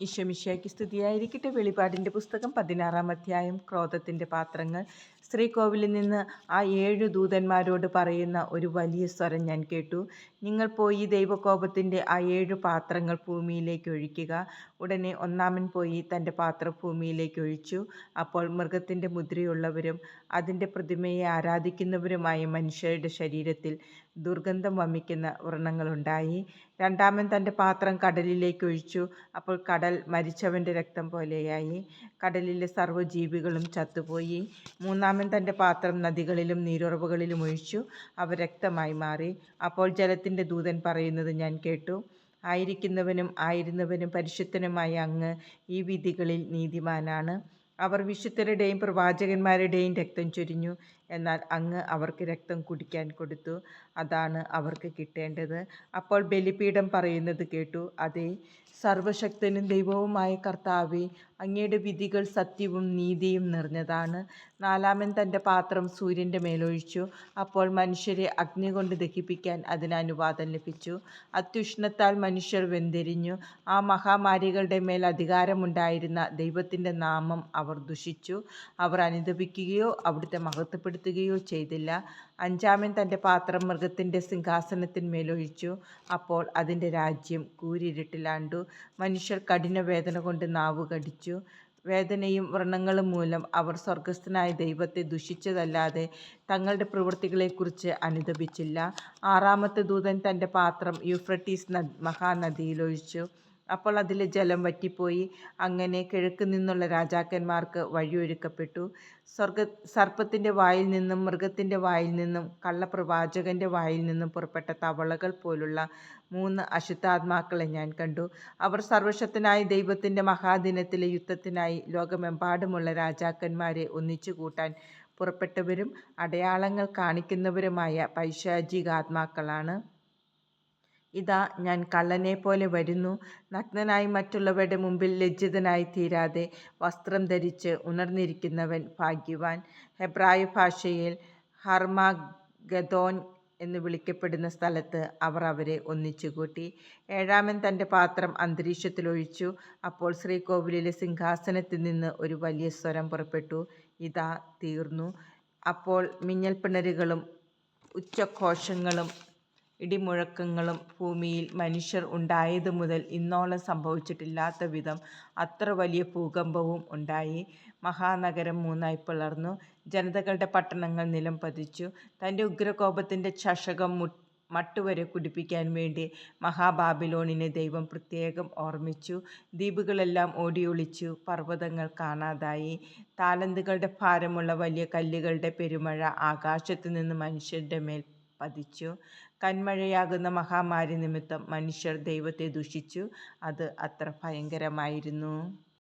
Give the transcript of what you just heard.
ഈശോമിശിയാക്കി സ്തുതിയായിരിക്കട്ടെ. വെളിപാടിന്റെ പുസ്തകം പതിനാറാം അധ്യായം ക്രോധത്തിന്റെ പാത്രങ്ങൾ. ശ്രീകോവിലിൽ നിന്ന് ആ ഏഴ് ദൂതന്മാരോട് പറയുന്ന ഒരു വലിയ സ്വരം ഞാൻ കേട്ടു. നിങ്ങൾ പോയി ദൈവകോപത്തിന്റെ ആ ഏഴ് പാത്രങ്ങൾ ഭൂമിയിലേക്ക് ഒഴിക്കുക. ഉടനെ ഒന്നാമൻ പോയി തന്റെ പാത്രം ഭൂമിയിലേക്ക് ഒഴിച്ചു. അപ്പോൾ മൃഗത്തിന്റെ മുദ്രയുള്ളവരും അതിന്റെ പ്രതിമയെ ആരാധിക്കുന്നവരുമായ മനുഷ്യരുടെ ശരീരത്തിൽ ദുർഗന്ധം വമിക്കുന്ന വ്രണങ്ങളുണ്ടായി രണ്ടാമൻ തന്റെ പാത്രം കടലിലേക്ക് ഒഴിച്ചു. അപ്പോൾ കടൽ മരിച്ചവന്റെ രക്തം പോലെയായി. കടലിലെ സർവജീവികളും ചത്തുപോയി. മൂന്നാമൻ തന്റെ പാത്രം നദികളിലും നീരുറവുകളിലും ഒഴിച്ചു അവ രക്തമായി മാറി. അപ്പോൾ ജലത്തിന്റെ ദൂതൻ പറയുന്നത് ഞാൻ കേട്ടു. ആയിരിക്കുന്നവനും ആയിരുന്നവനും പരിശുദ്ധനുമായ അങ്ങ് ഈ വിധികളിൽ നീതിമാനാണ്. അവർ വിശുദ്ധരുടെയും പ്രവാചകന്മാരുടെയും രക്തം ചൊരിഞ്ഞു. എന്നാൽ അങ്ങ് അവർക്ക് രക്തം കുടിക്കാൻ കൊടുത്തു. അതാണ് അവർക്ക് കിട്ടേണ്ടത്. അപ്പോൾ ബലിപീഠം പറയുന്നത് കേട്ടു. അതെ സർവശക്തനും ദൈവവുമായ കർത്താവെ അങ്ങയുടെ വിധികൾ സത്യവും നീതിയും നിറഞ്ഞതാണ്. നാലാമൻ തന്റെ പാത്രം സൂര്യന്റെ മേലൊഴിച്ചു. അപ്പോൾ മനുഷ്യരെ അഗ്നി കൊണ്ട് ദഹിപ്പിക്കാൻ അതിന് അനുവാദം ലഭിച്ചു. അത്യുഷ്ണത്താൽ മനുഷ്യർ വെന്തിരിഞ്ഞു. ആ മഹാമാരികളുടെ മേൽ അധികാരമുണ്ടായിരുന്ന ദൈവത്തിന്റെ നാമം അവർ ദുഷിച്ചു. അവർ അനുദപിക്കുകയോ അവിടുത്തെ മഹത്വപ്പെടുത്തുകയോ ചെയ്തില്ല. അഞ്ചാമൻ തന്റെ പാത്രം മൃഗത്തിന്റെ സിംഹാസനത്തിന്മേലൊഴിച്ചു അപ്പോൾ അതിന്റെ രാജ്യം കൂരിരുട്ടിലാണ്ടു. മനുഷ്യർ കഠിന വേദന കൊണ്ട് നാവ് കടിച്ചു. വേദനയും വ്രണങ്ങളും മൂലം അവർ സ്വർഗസ്ഥനായ ദൈവത്തെ ദുഷിച്ചതല്ലാതെ തങ്ങളുടെ പ്രവൃത്തികളെക്കുറിച്ച് അനുദപിച്ചില്ല. ആറാമത്തെ ദൂതൻ തന്റെ പാത്രം യൂഫ്രട്ടീസ് മഹാനദിയിലൊഴിച്ചു അപ്പോൾ അതിൽ ജലം വറ്റിപ്പോയി. അങ്ങനെ കിഴക്ക് നിന്നുള്ള രാജാക്കന്മാർക്ക് വഴിയൊരുക്കപ്പെട്ടു. സ്വർഗ സർപ്പത്തിന്റെ വായിൽ നിന്നും മൃഗത്തിന്റെ വായിൽ നിന്നും കള്ളപ്രവാചകന്റെ വായിൽ നിന്നും പുറപ്പെട്ട തവളകൾ പോലുള്ള മൂന്ന് അശുദ്ധാത്മാക്കളെ ഞാൻ കണ്ടു. അവർ സർവശക്തനായ ദൈവത്തിന്റെ മഹാദിനത്തിലെ യുദ്ധത്തിനായി ലോകമെമ്പാടുമുള്ള രാജാക്കന്മാരെ ഒന്നിച്ചു കൂട്ടാൻ പുറപ്പെട്ടവരും അടയാളങ്ങൾ കാണിക്കുന്നവരുമായ പൈശാചികാത്മാക്കളാണ്. ഇതാ ഞാൻ കള്ളനെ പോലെ വരുന്നു. നഗ്നനായി മറ്റുള്ളവരുടെ മുമ്പിൽ ലജ്ജിതനായി തീരാതെ വസ്ത്രം ധരിച്ച് ഉണർന്നിരിക്കുന്നവൻ ഭാഗ്യവാൻ. ഹെബ്രായ ഭാഷയിൽ ഹർമാഗദോൻ എന്ന് വിളിക്കപ്പെടുന്ന സ്ഥലത്ത് അവർ അവരെ ഒന്നിച്ചുകൂട്ടി. ഏഴാമൻ തന്റെ പാത്രം അന്തരീക്ഷത്തിലൊഴിച്ചു അപ്പോൾ ശ്രീകോവിലിലെ സിംഹാസനത്തിൽ നിന്ന് ഒരു വലിയ സ്വരം പുറപ്പെട്ടു. ഇതാ തീർന്നു. അപ്പോൾ മിന്നൽപ്പിണരുകളും ഉച്ചഘോഷങ്ങളും ഇടിമുഴക്കങ്ങളും ഭൂമിയിൽ മനുഷ്യർ ഉണ്ടായതു മുതൽ ഇന്നോളം സംഭവിച്ചിട്ടില്ലാത്ത വിധം അത്ര വലിയ ഭൂകമ്പവും ഉണ്ടായി. മഹാനഗരം മൂന്നായി പിളർന്നു. ജനതകളുടെ പട്ടണങ്ങൾ നിലം പതിച്ചു. തന്റെ ഉഗ്രകോപത്തിന്റെ ചഷകം മട്ടുവരെ കുടിപ്പിക്കാൻ വേണ്ടി മഹാബാബിലോണിനെ ദൈവം പ്രത്യേകം ഓർമ്മിച്ചു. ദ്വീപുകളെല്ലാം ഓടിയൊളിച്ചു. പർവതങ്ങൾ കാണാതായി. താലന്തുകളുടെ ഭാരമുള്ള വലിയ കല്ലുകളുടെ പെരുമഴ ആകാശത്തു നിന്ന് മനുഷ്യരുടെ മേൽ പതിച്ചു. കന്മഴയാകുന്ന മഹാമാരി നിമിത്തം മനുഷ്യർ ദൈവത്തെ ദുഷിച്ചു. അത് അത്ര ഭയങ്കരമായിരുന്നു.